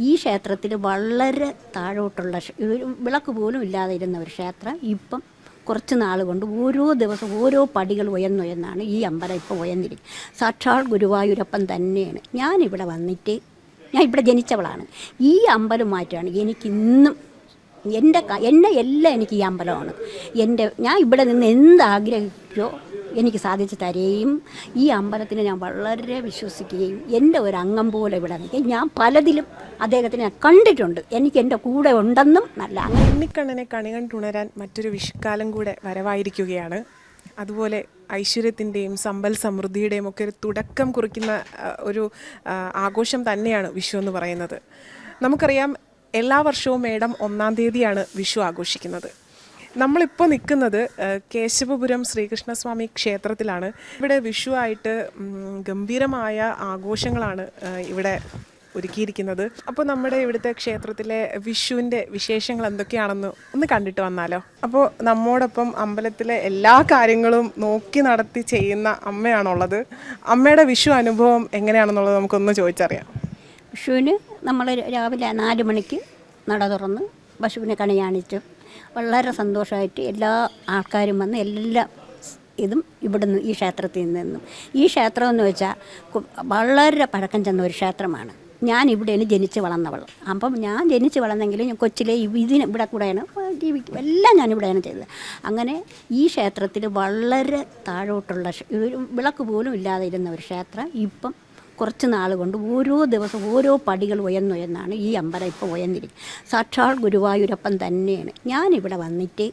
ഈ ക്ഷേത്രത്തിൽ വളരെ താഴോട്ടുള്ള വിളക്ക് പോലും ഇല്ലാതെ ഇരുന്ന ഒരു ക്ഷേത്രം ഇപ്പം കുറച്ച് നാൾ കൊണ്ട് ഓരോ ദിവസം ഓരോ പടികൾ ഉയർന്നുയർന്നാണ് ഈ അമ്പലം ഇപ്പോൾ ഉയർന്നിരിക്കുന്നത്. സാക്ഷാൽ ഗുരുവായൂരപ്പൻ തന്നെയാണ്. ഞാനിവിടെ വന്നിട്ട് ഞാൻ ഇവിടെ ജനിച്ചവളാണ്. ഈ അമ്പലമായിട്ടാണ് എനിക്കിന്നും എന്റെ എന്നെ എല്ലാം എനിക്ക് ഈ അമ്പലമാണ്. എന്റെ ഞാൻ ഇവിടെ നിന്ന് എന്താഗ്രഹിച്ചോ എനിക്ക് സാധിച്ചു തരുകയും ഈ അമ്പലത്തിനെ ഞാൻ വളരെ വിശ്വസിക്കുകയും എന്റെ ഒരു അംഗം പോലെ ഇവിടെ നിൽക്കുകയും ഞാൻ പലതിലും അദ്ദേഹത്തിനെ കണ്ടിട്ടുണ്ട്. എനിക്ക് എന്റെ കൂടെ ഉണ്ടെന്നും നല്ല ഉണ്ണിക്കണ്ണനെ കണികണ്ടുണരാൻ മറ്റൊരു വിഷുക്കാലം കൂടെ വരവായിരിക്കുകയാണ്. അതുപോലെ ഐശ്വര്യത്തിന്റെയും സമ്പൽ സമൃദ്ധിയുടെയും ഒക്കെ ഒരു തുടക്കം കുറിക്കുന്ന ഒരു ആഘോഷം തന്നെയാണ് വിഷു എന്ന് പറയുന്നത്. നമുക്കറിയാം എല്ലാ വർഷവും മേടം ഒന്നാം തീയതിയാണ് വിഷു ആഘോഷിക്കുന്നത്. നമ്മളിപ്പോൾ നിൽക്കുന്നത് കേശവപുരം ശ്രീകൃഷ്ണസ്വാമി ക്ഷേത്രത്തിലാണ്. ഇവിടെ വിഷു ആയിട്ട് ഗംഭീരമായ ആഘോഷങ്ങളാണ് ഇവിടെ ഒരുക്കിയിരിക്കുന്നത്. അപ്പോൾ നമ്മുടെ ഇവിടുത്തെ ക്ഷേത്രത്തിലെ വിഷുവിന്റെ വിശേഷങ്ങൾ എന്തൊക്കെയാണെന്ന് ഒന്ന് കണ്ടിട്ട് വന്നാലോ? അപ്പോൾ നമ്മോടൊപ്പം അമ്പലത്തിലെ എല്ലാ കാര്യങ്ങളും നോക്കി നടത്തി ചെയ്യുന്ന അമ്മയാണുള്ളത്. അമ്മയുടെ വിഷു അനുഭവം എങ്ങനെയാണെന്നുള്ളത് നമുക്കൊന്ന് ചോദിച്ചറിയാം. വിഷുവിന് നമ്മൾ രാവിലെ നാല് മണിക്ക് നട തുറന്ന് പശുവിനെ കണി കാണിച്ചു വളരെ സന്തോഷമായിട്ട് എല്ലാ ആൾക്കാരും വന്ന് എല്ലാ ഇതും ഇവിടുന്ന് ഈ ക്ഷേത്രത്തിൽ നിന്നും. ഈ ക്ഷേത്രം എന്ന് വെച്ചാൽ വളരെ പഴക്കം ചെന്ന ഒരു ക്ഷേത്രമാണ്. ഞാൻ ഇവിടെയാണ് ജനിച്ച് വളർന്നവൾ. അപ്പം ഞാൻ ജനിച്ച് വളർന്നെങ്കിലും ഞാൻ കൊച്ചിലെ ഇതിന് ഇവിടെ കൂടെയാണ് ജീവിക്കും എല്ലാം ഞാൻ ഇവിടെയാണ് ചെയ്തത്. അങ്ങനെ ഈ ക്ഷേത്രത്തിൽ വളരെ താഴോട്ടുള്ള വിളക്ക് പോലും ഇല്ലാതെ ഇരുന്ന ഒരു ക്ഷേത്രം ഇപ്പം കുറച്ച് നാൾ കൊണ്ട് ഓരോ ദിവസം ഓരോ പടികൾ ഉയർന്നുയർന്നാണ് ഈ അമ്പലം ഇപ്പോൾ ഉയർന്നിരിക്കുന്നത്. സാക്ഷാൽ ഗുരുവായൂരപ്പൻ തന്നെയാണ്. ഞാനിവിടെ വന്നിട്ട്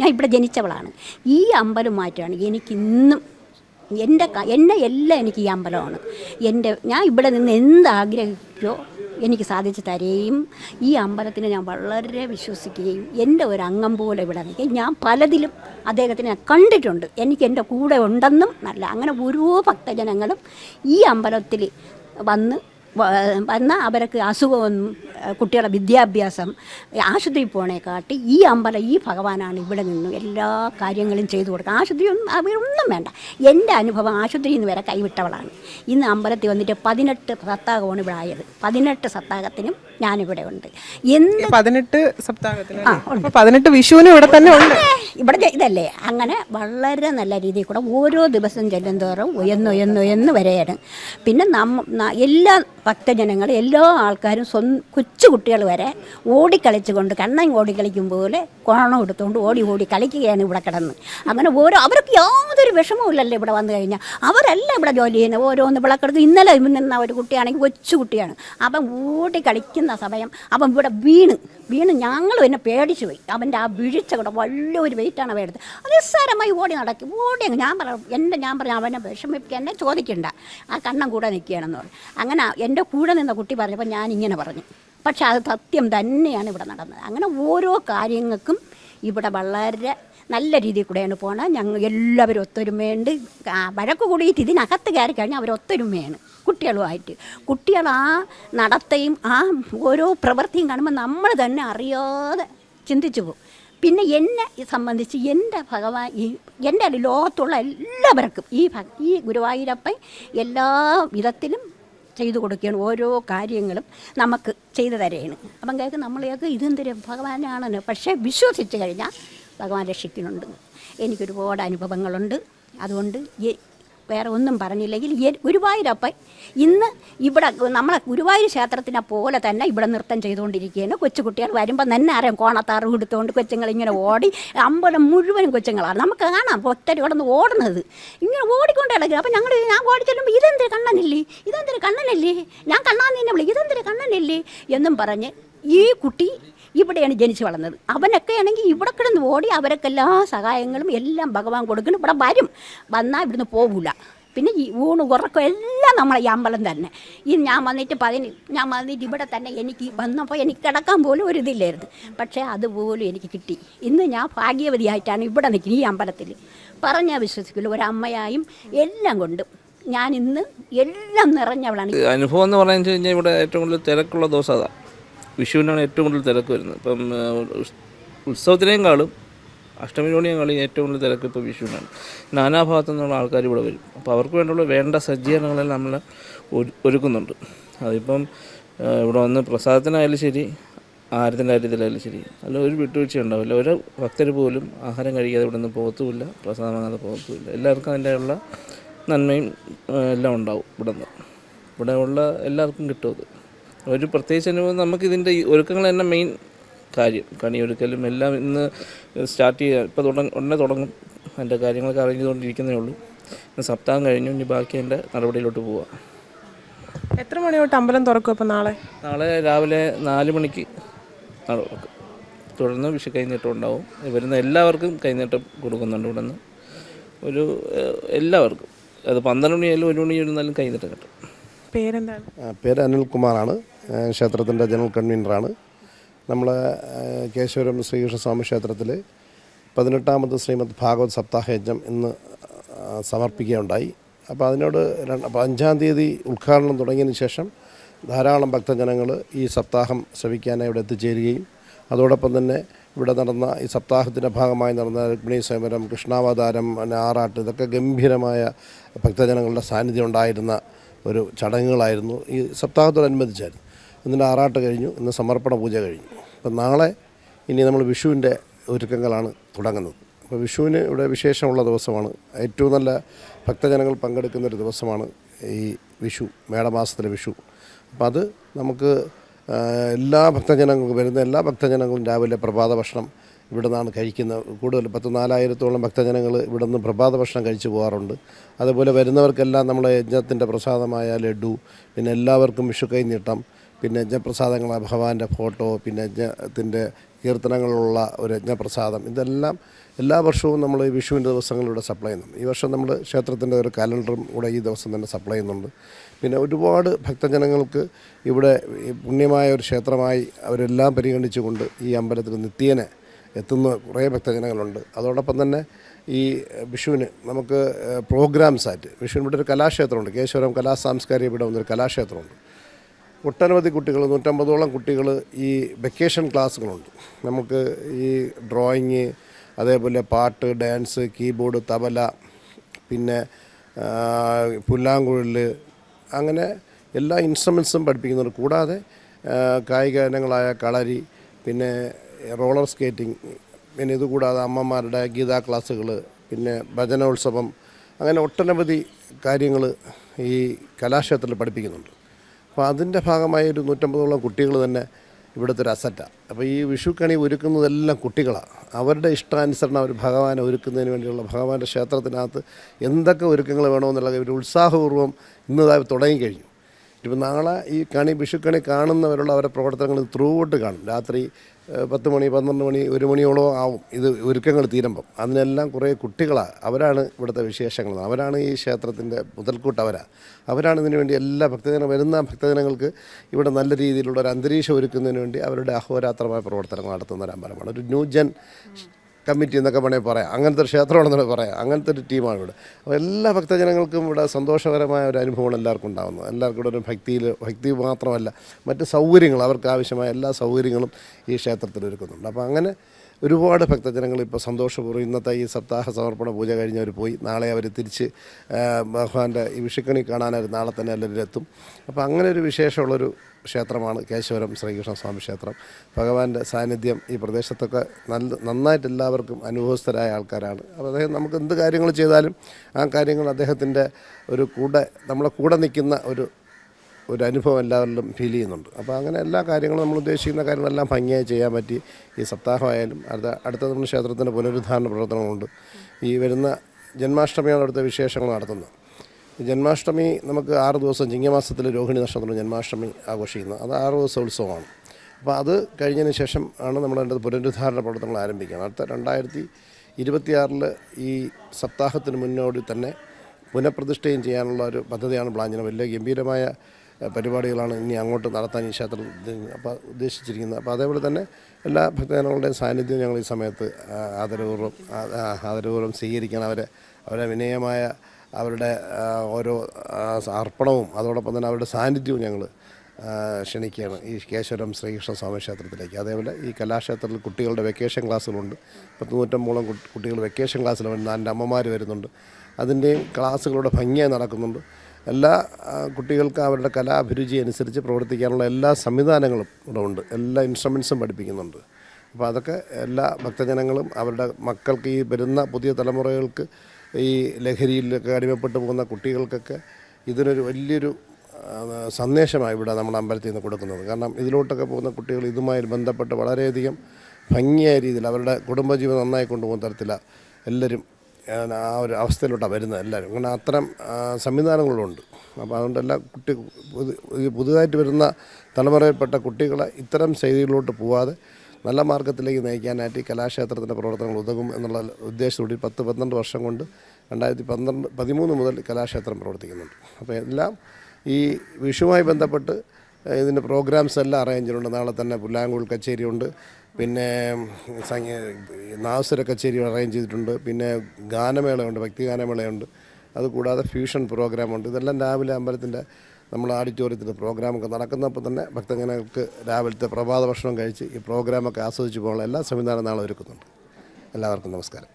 ഞാൻ ഇവിടെ ജനിച്ചവളാണ്. ഈ അമ്പലം മാറ്റാണ് എനിക്കിന്നും എന്റെ എന്നെ എല്ലാം എനിക്ക് ഈ അമ്പലമാണ്. എന്റെ ഞാൻ ഇവിടെ നിന്ന് എന്താഗ്രഹിച്ചോ എനിക്ക് സാധിച്ചു തരുകയും ഈ അമ്പലത്തിനെ ഞാൻ വളരെ വിശ്വസിക്കുകയും എന്റെ ഒരു അംഗം പോലെ ഇവിടെ നിൽക്കുകയും ഞാൻ പലതിലും അദ്ദേഹത്തിനെ കണ്ടിട്ടുണ്ട്. എനിക്ക് എന്റെ കൂടെ ഉണ്ടെന്നും നല്ല. അങ്ങനെ ഓരോ ഭക്തജനങ്ങളും ഈ അമ്പലത്തിൽ വന്ന് വ- വന്ന അവർക്ക് അസുഖമൊന്നും കുട്ടികളുടെ വിദ്യാഭ്യാസം ആശുപത്രിയിൽ പോണേ കാട്ടി ഈ അമ്പലം ഈ ഭഗവാനാണ് ഇവിടെ നിന്നും എല്ലാ കാര്യങ്ങളും ചെയ്തു കൊടുക്കുക. ആശുപത്രി ഒന്നും അവരൊന്നും വേണ്ട. എന്റെ അനുഭവം ആശുപത്രിയിൽ നിന്ന് വരെ കൈവിട്ടവളാണ്. ഇന്ന് അമ്പലത്തിൽ വന്നിട്ട് പതിനെട്ട് സത്താകമാണ് ഇവിടെ ആയത്. പതിനെട്ട് സത്താകത്തിനും ഞാനിവിടെ ഉണ്ട്. എന്ത് പതിനെട്ട് സപ്താഹത്തിന് അപ്പോൾ പതിനെട്ട് വിഷുവിനും ഇവിടെ തന്നെ ഉണ്ട്. ഇവിടെ ജ- ഇതല്ലേ. അങ്ങനെ വളരെ നല്ല രീതിയിൽ കൂടെ ഓരോ ദിവസം ചെല്ലും തോറും ഉയർന്നുയർന്നുയർന്ന് ഉയർന്നു വരെയാണ്. പിന്നെ നമ്മ ന- എല്ലാ ഭക്തജനങ്ങളും എല്ലാ ആൾക്കാരും സ്വന്തം കൊച്ചു കുട്ടികൾ വരെ ഓടിക്കളിച്ചുകൊണ്ട് കണ്ണൻ ഓടിക്കളിക്കും പോലെ കോണം എടുത്തുകൊണ്ട് ഓടി ഓടി കളിക്കുകയാണ് ഇവിടെ കിടന്ന്. അങ്ങനെ ഓരോ അവർക്ക് യാതൊരു വിഷമവും ഇല്ലല്ലോ ഇവിടെ വന്നു കഴിഞ്ഞാൽ അവരല്ല ഇവിടെ ജോലി ചെയ്യുന്നത്. ഓരോന്ന് വിളക്കെടുക്കും ഇന്നലെ നിന്ന ഒരു കുട്ടിയാണെങ്കിൽ കൊച്ചു കുട്ടിയാണ്. അപ്പം ഓടി കളിക്കുന്ന സമയം അപ്പം ഇവിടെ വീണ്. വീണ് ഞങ്ങൾ എന്നെ പേടിച്ചു പോയി. അവന്റെ ആ വീഴ്ച കൂടെ വലിയൊരു വെയിറ്റാണ് അവ എടുത്ത് നിസ്സാരമായി ഓടി നടക്കി. ഓടി അങ്ങ്. ഞാൻ പറ എന്റെ ഞാൻ പറഞ്ഞു അവനെ വിഷമിപ്പിക്കാൻ എന്നെ ചോദിക്കണ്ട. ആ കണ്ണം കൂടെ നിൽക്കുകയാണെന്ന് പറഞ്ഞു. അങ്ങനെ എന്റെ കൂടെ നിന്ന കുട്ടി പറഞ്ഞപ്പോൾ ഞാൻ ഇങ്ങനെ പറഞ്ഞു. പക്ഷെ അത് സത്യം തന്നെയാണ് ഇവിടെ നടന്നത്. അങ്ങനെ ഓരോ കാര്യങ്ങൾക്കും ഇവിടെ വളരെ നല്ല രീതിയിൽ കൂടെയാണ് പോണത് ഞങ്ങൾ എല്ലാവരും ഒത്തൊരുമയുണ്ട്. വഴക്ക് കൂടിയിട്ട് ഇതിനകത്ത് കയറി കഴിഞ്ഞാൽ അവർ ഒത്തൊരുമയാണ്. കുട്ടികളുമായിട്ട്. കുട്ടികൾ ആ നടത്തയും ആ ഓരോ പ്രവൃത്തിയും കാണുമ്പോൾ നമ്മൾ തന്നെ അറിയാതെ ചിന്തിച്ചു പോകും. പിന്നെ എന്നെ സംബന്ധിച്ച് എന്റെ ഭഗവാൻ ഈ എന്റെ ലോകത്തുള്ള എല്ലാവർക്കും ഈ ഈ ഗുരുവായൂരപ്പൻ എല്ലാ വിധത്തിലും ചെയ്തു കൊടുക്കുകയാണ്. ഓരോ കാര്യങ്ങളും നമുക്ക് ചെയ്തു തരുകയാണ് അപ്പം കേൾക്ക് നമ്മളെയൊക്കെ ഇതെന്തൊരു ഭഗവാനാണെന്ന് പക്ഷേ വിശ്വസിച്ച് കഴിഞ്ഞാൽ ഭഗവാൻ രക്ഷിക്കുന്നുണ്ട് എനിക്കൊരുപാട് അനുഭവങ്ങളുണ്ട്. അതുകൊണ്ട് വേറെ ഒന്നും പറഞ്ഞില്ലെങ്കിൽ ഗുരുവായൂരപ്പൻ ഇന്ന് ഇവിടെ നമ്മളെ ഗുരുവായൂർ ക്ഷേത്രത്തിനെ പോലെ തന്നെ ഇവിടെ നൃത്തം ചെയ്തുകൊണ്ടിരിക്കുകയാണ്. കൊച്ചുകുട്ടികൾ വരുമ്പോൾ തന്നെ അറിയാം കോണത്താറ് കൊടുത്തുകൊണ്ട് കൊച്ചുങ്ങൾ ഇങ്ങനെ ഓടി അമ്പലം മുഴുവനും കൊച്ചുങ്ങളാണ്. നമുക്ക് കാണാം ഒറ്റര് കിടന്ന് ഓടുന്നത്. ഇങ്ങനെ ഓടിക്കൊണ്ട് കിടക്കുക അപ്പം ഞങ്ങൾ ഞാൻ ഓടി ചെല്ലുമ്പോൾ ഇതെന്തൊരു കണ്ണനല്ലേ? ഇതെന്തൊരു കണ്ണനല്ലേ? ഞാൻ കണ്ണാന്ന് തന്നെ വിളി ഇതെന്തൊരു കണ്ണനല്ലേ? എന്നും പറഞ്ഞ് ഈ കുട്ടി ഇവിടെയാണ് ജനിച്ചു വളർന്നത്. അവനൊക്കെ ആണെങ്കിൽ ഇവിടെ കിടന്ന് ഓടി അവരൊക്കെ എല്ലാ സഹായങ്ങളും എല്ലാം ഭഗവാൻ കൊടുക്കണം ഇവിടെ വരും. വന്നാൽ ഇവിടുന്ന് പോകില്ല പിന്നെ ഈ ഊണ് ഉറക്കം എല്ലാം നമ്മളെ ഈ അമ്പലം തന്നെ. ഈ ഞാൻ വന്നിട്ട് പതിന് ഞാൻ വന്നിട്ട് ഇവിടെ തന്നെ എനിക്ക് വന്നപ്പോൾ എനിക്ക് കിടക്കാൻ പോലും ഒരു ഇതില്ലായിരുന്നു. പക്ഷേ അതുപോലും എനിക്ക് കിട്ടി. ഇന്ന് ഞാൻ ഭാഗ്യവതിയായിട്ടാണ് ഇവിടെ നിൽക്കുന്നത് ഈ അമ്പലത്തിൽ. പറഞ്ഞാൽ വിശ്വസിക്കില്ല ഒരമ്മയായും എല്ലാം കൊണ്ടും ഞാൻ ഇന്ന് എല്ലാം നിറഞ്ഞവളാണ്. അനുഭവം എന്ന് പറഞ്ഞു കഴിഞ്ഞാൽ ഇവിടെ ഏറ്റവും കൂടുതൽ തിരക്കുള്ള ദിവസം അതാണ് വിഷുവിനാണ് ഏറ്റവും കൂടുതൽ തിരക്ക് വരുന്നത്. ഇപ്പം ഉത്സവത്തിനേക്കാളും അഷ്ടമിനോണിയേക്കാളും ഏറ്റവും കൂടുതൽ തിരക്ക് ഇപ്പോൾ വിഷുവിനാണ്. നാനാഭാഗത്തു നിന്നുള്ള ആൾക്കാർ ഇവിടെ വരും. അപ്പോൾ അവർക്ക് വേണ്ടിയുള്ള വേണ്ട സജ്ജീകരണങ്ങളെല്ലാം നമ്മൾ ഒരുക്കുന്നുണ്ട്. അതിപ്പം ഇവിടെ വന്ന് പ്രസാദത്തിനായാലും ശരി ആരത്തിന്റെ കാര്യത്തിലായാലും ശരി അല്ല ഒരു വിട്ടുവീഴ്ച ഉണ്ടാവില്ല. ഒരു ഭക്തർ പോലും ആഹാരം കഴിക്കാതെ ഇവിടെ നിന്ന് പോകത്തുമില്ല പ്രസാദം വാങ്ങാതെ പോകത്തുമില്ല. എല്ലാവർക്കും അതിന്റെയുള്ള നന്മയും എല്ലാം ഉണ്ടാവും ഇവിടെ നിന്ന് ഇവിടെ ഉള്ള എല്ലാവർക്കും കിട്ടും അത്. ഒരു പ്രത്യേകിച്ച് അനുഭവം നമുക്കിതിന്റെ ഈ ഒരുക്കങ്ങൾ തന്നെ മെയിൻ കാര്യം. കണിയൊരുക്കലും എല്ലാം ഇന്ന് സ്റ്റാർട്ട് ചെയ്യുക ഇപ്പോൾ തുടങ്ങ ഉടനെ തുടങ്ങും. അതിന്റെ കാര്യങ്ങളൊക്കെ അറിഞ്ഞുകൊണ്ടിരിക്കുന്നേ ഉള്ളൂ. ഇന്ന് സപ്താഹം കഴിഞ്ഞു. ഇനി ബാക്കി എന്റെ നടപടിയിലോട്ട് പോവാം. എത്ര മണി തൊട്ട് അമ്പലം തുറക്കും അപ്പോൾ നാളെ? നാളെ രാവിലെ നാല് മണിക്ക് നട തുറക്കും തുടർന്ന് വിഷു കൈനീട്ടം ഉണ്ടാവും. വരുന്ന എല്ലാവർക്കും കൈനീട്ടം കൊടുക്കുന്നുണ്ട് ഇവിടെ നിന്ന് ഒരു എല്ലാവർക്കും. അത് പന്ത്രണ്ട് മണിയായാലും ഒരു മണി ഇരുന്നാലും കൈനീട്ടം കിട്ടും. പേരെന്താണ്? പേര് അനിൽകുമാറാണ്. ക്ഷേത്രത്തിന്റെ ജനറൽ കൺവീനറാണ്. നമ്മൾ കേശവരം ശ്രീകൃഷ്ണസ്വാമി ക്ഷേത്രത്തിൽ പതിനെട്ടാമത് ശ്രീമദ് ഭാഗവത് സപ്താഹയജ്ഞം ഇന്ന് സമർപ്പിക്കുകയുണ്ടായി. അപ്പോൾ അതിനോട് രണ്ട് അഞ്ചാം തീയതി ഉദ്ഘാടനം തുടങ്ങിയതിന് ശേഷം ധാരാളം ഭക്തജനങ്ങൾ ഈ സപ്താഹം ശ്രവിക്കാനായി ഇവിടെ എത്തിച്ചേരുകയും അതോടൊപ്പം തന്നെ ഇവിടെ നടന്ന ഈ സപ്താഹത്തിന്റെ ഭാഗമായി നടന്ന രുക്മിണി സ്വയംവരം കൃഷ്ണാവതാരം ആറാട്ട് ഇതൊക്കെ ഗംഭീരമായ ഭക്തജനങ്ങളുടെ സാന്നിധ്യം ഉണ്ടായിരുന്ന ഒരു ചടങ്ങുകളായിരുന്നു ഈ സപ്താഹത്തോടനുബന്ധിച്ചായിരുന്നു. ഇന്നിന്റെ ആറാട്ട് കഴിഞ്ഞു ഇന്ന് സമർപ്പണ പൂജ കഴിഞ്ഞു. അപ്പം നാളെ ഇനി നമ്മൾ വിഷുവിന്റെ ഒരുക്കങ്ങളാണ് തുടങ്ങുന്നത്. അപ്പോൾ വിഷുവിന് ഇവിടെ വിശേഷമുള്ള ദിവസമാണ്. ഏറ്റവും നല്ല ഭക്തജനങ്ങൾ പങ്കെടുക്കുന്ന ഒരു ദിവസമാണ് ഈ വിഷു മേടമാസത്തിലെ വിഷു. അപ്പം അത് നമുക്ക് എല്ലാ ഭക്തജനങ്ങൾക്കും വരുന്ന എല്ലാ ഭക്തജനങ്ങളും രാവിലെ പ്രഭാത ഭക്ഷണം ഇവിടെ നിന്നാണ് കഴിക്കുന്നത്. കൂടുതൽ പത്ത് നാലായിരത്തോളം ഭക്തജനങ്ങൾ ഇവിടെ നിന്ന് പ്രഭാത ഭക്ഷണം കഴിച്ചു പോകാറുണ്ട്. അതുപോലെ വരുന്നവർക്കെല്ലാം നമ്മളെ യജ്ഞത്തിന്റെ പ്രസാദമായ ലഡു പിന്നെ എല്ലാവർക്കും വിഷു നീട്ടം പിന്നെ യജ്ഞപ്രസാദങ്ങൾ ഭഗവാന്റെ ഫോട്ടോ പിന്നെ യജ്ഞത്തിന്റെ കീർത്തനങ്ങളുള്ള ഒരു യജ്ഞപ്രസാദം. ഇതെല്ലാം എല്ലാ വർഷവും നമ്മൾ ഈ വിഷുവിന്റെ ദിവസങ്ങളിലൂടെ സപ്ലൈ ചെയ്യുന്നു ഈ വർഷം നമ്മൾ ക്ഷേത്രത്തിന്റെ ഒരു കലണ്ടറും കൂടെ ഈ ദിവസം തന്നെ സപ്ലൈ ചെയ്യുന്നുണ്ട്. പിന്നെ ഒരുപാട് ഭക്തജനങ്ങൾക്ക് ഇവിടെ പുണ്യമായ ഒരു ക്ഷേത്രമായി അവരെല്ലാം പരിഗണിച്ചുകൊണ്ട് ഈ അമ്പലത്തിൽ നിത്യേനെ എത്തുന്ന കുറേ ഭക്തജനങ്ങളുണ്ട്. അതോടൊപ്പം തന്നെ ഈ വിഷുവിന് നമുക്ക് പ്രോഗ്രാംസ് ആയിട്ട് വിഷുവിന് ഇവിടെ ഒരു കലാക്ഷേത്രമുണ്ട്. കേശവരം കലാ സാംസ്കാരിക ഇവിടെ വന്നൊരു കലാക്ഷേത്രമുണ്ട്. ഒട്ടനവധി കുട്ടികൾ നൂറ്റമ്പതോളം കുട്ടികൾ ഈ വെക്കേഷൻ ക്ലാസ്സുകളുണ്ട് നമുക്ക് ഈ ഡ്രോയിങ് അതേപോലെ പാട്ട് ഡാൻസ് കീബോർഡ് തബല പിന്നെ പുല്ലാങ്കുഴൽ അങ്ങനെ എല്ലാ ഇൻസ്ട്രുമെൻസും പഠിപ്പിക്കുന്നുണ്ട്. കൂടാതെ കായിക ഇനങ്ങളായ കളരി പിന്നെ റോളർ സ്കേറ്റിംഗ് പിന്നെ ഇതുകൂടാതെ അമ്മമാരുടെ ഗീതാ ക്ലാസ്സുകൾ പിന്നെ ഭജനോത്സവം അങ്ങനെ ഒട്ടനവധി കാര്യങ്ങൾ ഈ കലാക്ഷേത്രത്തിൽ പഠിപ്പിക്കുന്നുണ്ട്. അപ്പോൾ അതിന്റെ ഭാഗമായി ഒരു നൂറ്റമ്പതോളം കുട്ടികൾ തന്നെ ഇവിടുത്തെ ഒരു അസറ്റാണ് അപ്പോൾ ഈ വിഷുക്കണി ഒരുക്കുന്നതെല്ലാം കുട്ടികളാണ് അവരുടെ ഇഷ്ടാനുസരണം അവർ ഭഗവാനെ ഒരുക്കുന്നതിന് വേണ്ടിയുള്ള ഭഗവാന്റെ ക്ഷേത്രത്തിനകത്ത് എന്തൊക്കെ ഒരുക്കങ്ങൾ വേണമെന്നുള്ള ഒരു ഉത്സാഹപൂർവം ഇന്നതായി തുടങ്ങിക്കഴിഞ്ഞു. ഇപ്പം നാളെ ഈ കണി വിഷുക്കണി കാണുന്നവരുള്ള അവരുടെ പ്രവർത്തനങ്ങൾ ത്രൂ ഔട്ട് കാണും. രാത്രി പത്ത് മണി പന്ത്രണ്ട് മണി ഒരു മണിയോളം ആവും. ഇത് ഒരുക്കങ്ങൾ തീരുമ്പം. അതിനെല്ലാം കുറേ കുട്ടികളാണ് അവരാണ് ഇവിടുത്തെ വിശേഷങ്ങൾ അവരാണ് ഈ ക്ഷേത്രത്തിന്റെ മുതൽക്കൂട്ട് അവരാണ് അവരാണ് ഇതിനു വേണ്ടി എല്ലാ ഭക്തജന വരുന്ന ഭക്തജനങ്ങൾക്ക് ഇവിടെ നല്ല രീതിയിലുള്ള ഒരു അന്തരീക്ഷം ഒരുക്കുന്നതിന് വേണ്ടി അവരുടെ അഹോരാത്രമായ പ്രവർത്തനങ്ങൾ നടത്തുന്ന ഒരു അമ്പലമാണ്. ഒരു ന്യൂജൻ കമ്മിറ്റി എന്നൊക്കെ വേണമെങ്കിൽ പറയാം. അങ്ങനത്തെ ഒരു ക്ഷേത്രമാണെന്ന് പറയാം. അങ്ങനത്തെ ഒരു ടീമാണ് ഇവിടെ. അപ്പോൾ എല്ലാ ഭക്തജനങ്ങൾക്കും ഇവിടെ സന്തോഷകരമായ ഒരു അനുഭവമാണ് എല്ലാവർക്കും ഉണ്ടാകുന്നത് എല്ലാവർക്കും ഇവിടെ ഒരു ഭക്തിയിൽ ഭക്തി മാത്രമല്ല മറ്റ് സൗകര്യങ്ങൾ അവർക്ക് ആവശ്യമായ എല്ലാ സൗകര്യങ്ങളും ഈ ക്ഷേത്രത്തിൽ ഒരുക്കുന്നുണ്ട്. അപ്പോൾ അങ്ങനെ ഒരുപാട് ഭക്തജനങ്ങൾ ഇപ്പോൾ സന്തോഷപൂർവം ഇന്നത്തെ ഈ സപ്താഹ സമർപ്പണ പൂജ കഴിഞ്ഞവർ പോയി. നാളെ അവർ തിരിച്ച് ഭഗവാന്റെ ഈ വിഷുക്കണി കാണാനായിട്ട് നാളെ തന്നെ എല്ലാവരും എത്തും. അപ്പോൾ അങ്ങനെ ഒരു വിശേഷമുള്ളൊരു ക്ഷേത്രമാണ് കേശവരം ശ്രീകൃഷ്ണ സ്വാമി ക്ഷേത്രം. ഭഗവാന്റെ സാന്നിധ്യം ഈ പ്രദേശത്തൊക്കെ നല്ല നന്നായിട്ട് എല്ലാവർക്കും അനുഭവസ്ഥരായ ആൾക്കാരാണ്. അപ്പോൾ അദ്ദേഹം നമുക്ക് എന്ത് കാര്യങ്ങൾ ചെയ്താലും ആ കാര്യങ്ങൾ അദ്ദേഹത്തിന്റെ ഒരു കൂടെ നമ്മളെ കൂടെ നിൽക്കുന്ന ഒരു ഒരു അനുഭവം എല്ലാവരിലും ഫീൽ ചെയ്യുന്നുണ്ട്. അപ്പോൾ അങ്ങനെ എല്ലാ കാര്യങ്ങളും നമ്മൾ ഉദ്ദേശിക്കുന്ന കാര്യങ്ങളെല്ലാം ഭംഗിയായി ചെയ്യാൻ പറ്റി. ഈ സപ്താഹമായാലും അടുത്ത അടുത്ത നമ്മുടെ ക്ഷേത്രത്തിന്റെ പുനരുദ്ധാരണ പ്രവർത്തനങ്ങളുണ്ട്. ഈ വരുന്ന ജന്മാഷ്ടമിയാണ് അടുത്ത വിശേഷങ്ങൾ നടത്തുന്നത് ജന്മാഷ്ടമി നമുക്ക് ആറ് ദിവസം ചിങ്ങമാസത്തിൽ രോഹിണി നക്ഷത്രം ജന്മാഷ്ടമി ആഘോഷിക്കുന്നത് അത് ആറ് ദിവസം ഉത്സവമാണ്. അപ്പോൾ അത് കഴിഞ്ഞതിന് ശേഷം ആണ് നമ്മൾ അതിന്റെ പുനരുദ്ധാരണ പ്രവർത്തനങ്ങൾ ആരംഭിക്കുന്നത്. അടുത്ത രണ്ടായിരത്തി ഇരുപത്തിയാറിൽ ഈ സപ്താഹത്തിന് മുന്നോടി തന്നെ പുനഃപ്രതിഷ്ഠയും ചെയ്യാനുള്ള ഒരു പദ്ധതിയാണ് പ്ലാൻ ചെയ്യുന്നത്. വലിയ ഗംഭീരമായ പരിപാടികളാണ് ഇനി അങ്ങോട്ട് നടത്താൻ ഈ ക്ഷേത്രത്തിൽ അപ്പോൾ ഉദ്ദേശിച്ചിരിക്കുന്നത്. അപ്പോൾ അതേപോലെ തന്നെ എല്ലാ ഭക്തജനങ്ങളുടെയും സാന്നിധ്യം ഞങ്ങൾ ഈ സമയത്ത് ആദരപൂർവം ആദരപൂർവം സ്വീകരിക്കാൻ അവരെ അവരെ വിനയമായ അവരുടെ ഓരോ അർപ്പണവും അതോടൊപ്പം തന്നെ അവരുടെ സാന്നിധ്യവും ഞങ്ങൾ ക്ഷണിക്കുകയാണ് ഈ കേശവരം ശ്രീകൃഷ്ണ സ്വാമി ക്ഷേത്രത്തിലേക്ക്. അതേപോലെ ഈ കലാക്ഷേത്രത്തിൽ കുട്ടികളുടെ വെക്കേഷൻ ക്ലാസ്സുകളുണ്ട് പത്ത് നൂറ്റമ്പോളം കുട്ടികൾ വെക്കേഷൻ ക്ലാസ്സിൽ വരുന്ന എന്റെ അമ്മമാർ വരുന്നുണ്ട്. അതിന്റെയും ക്ലാസ്സുകളുടെ ഭംഗിയായി നടക്കുന്നുണ്ട്. എല്ലാ കുട്ടികൾക്കും അവരുടെ കലാഭിരുചി അനുസരിച്ച് പ്രവർത്തിക്കാനുള്ള എല്ലാ സംവിധാനങ്ങളും ഇവിടെ ഉണ്ട്. എല്ലാ ഇൻസ്ട്രുമെൻസും പഠിപ്പിക്കുന്നുണ്ട്. അപ്പോൾ അതൊക്കെ എല്ലാ ഭക്തജനങ്ങളും അവരുടെ മക്കൾക്ക് ഈ വരുന്ന പുതിയ തലമുറകൾക്ക് ഈ ലഹരിയിലൊക്കെ അടിമപ്പെട്ടു പോകുന്ന കുട്ടികൾക്കൊക്കെ ഇതിനൊരു വലിയൊരു സന്ദേശമായി ഇവിടെ നമ്മുടെ അമ്പലത്തിൽ നിന്ന് കൊടുക്കുന്നത്. കാരണം ഇതിലോട്ടൊക്കെ പോകുന്ന കുട്ടികൾ ഇതുമായി ബന്ധപ്പെട്ട് വളരെയധികം ഭംഗിയായ രീതിയിൽ അവരുടെ കുടുംബജീവിതം നന്നായി കൊണ്ടുപോകുന്ന തരത്തിലാണ് എല്ലാവരും ആ ഒരു അവസ്ഥയിലോട്ടാണ് വരുന്നത് എല്ലാവരും. കാരണം അത്തരം സംവിധാനങ്ങളുണ്ട്. അപ്പോൾ അതുകൊണ്ട് എല്ലാ കുട്ടി പുതു- പുതുതായിട്ട് വരുന്ന തലമുറയിൽപ്പെട്ട കുട്ടികളെ ഇത്തരം ശൈലികളിലോട്ട് പോവാതെ നല്ല മാർഗത്തിലേക്ക് നയിക്കാനായിട്ട് ഈ കലാക്ഷേത്രത്തിന്റെ പ്രവർത്തനങ്ങൾ ഉതകും എന്നുള്ള ഉദ്ദേശത്തോടെ പത്ത് പന്ത്രണ്ട് വർഷം കൊണ്ട് രണ്ടായിരത്തി പന്ത്രണ്ട് പതിമൂന്ന് മുതൽ കലാക്ഷേത്രം പ്രവർത്തിക്കുന്നുണ്ട്. അപ്പോൾ എല്ലാം ഈ വിഷുവുമായി ബന്ധപ്പെട്ട് ഇതിന്റെ പ്രോഗ്രാംസ് എല്ലാം അറേഞ്ച് ചെയ്തിട്ടുണ്ട്. നാളെ തന്നെ പുല്ലാങ്കുൾ കച്ചേരിയുണ്ട്. പിന്നെ നാസുര കച്ചേരി അറേഞ്ച് ചെയ്തിട്ടുണ്ട്. പിന്നെ ഗാനമേളയുണ്ട് ഭക്തി ഗാനമേളയുണ്ട് അതുകൂടാതെ ഫ്യൂഷൻ പ്രോഗ്രാമുണ്ട് ഇതെല്ലാം രാവിലെ അമ്പലത്തിന്റെ നമ്മൾ ഓഡിറ്റോറിയത്തിൽ പ്രോഗ്രാമൊക്കെ നടക്കുന്നപ്പോൾ തന്നെ ഭക്തജനങ്ങൾക്ക് രാവിലത്തെ പ്രഭാത ഭക്ഷണം കഴിച്ച് ഈ പ്രോഗ്രാമൊക്കെ ആസ്വദിച്ച് പോകാനുള്ള എല്ലാ സംവിധാനം നാളെ ഒരുക്കുന്നുണ്ട്. എല്ലാവർക്കും നമസ്കാരം.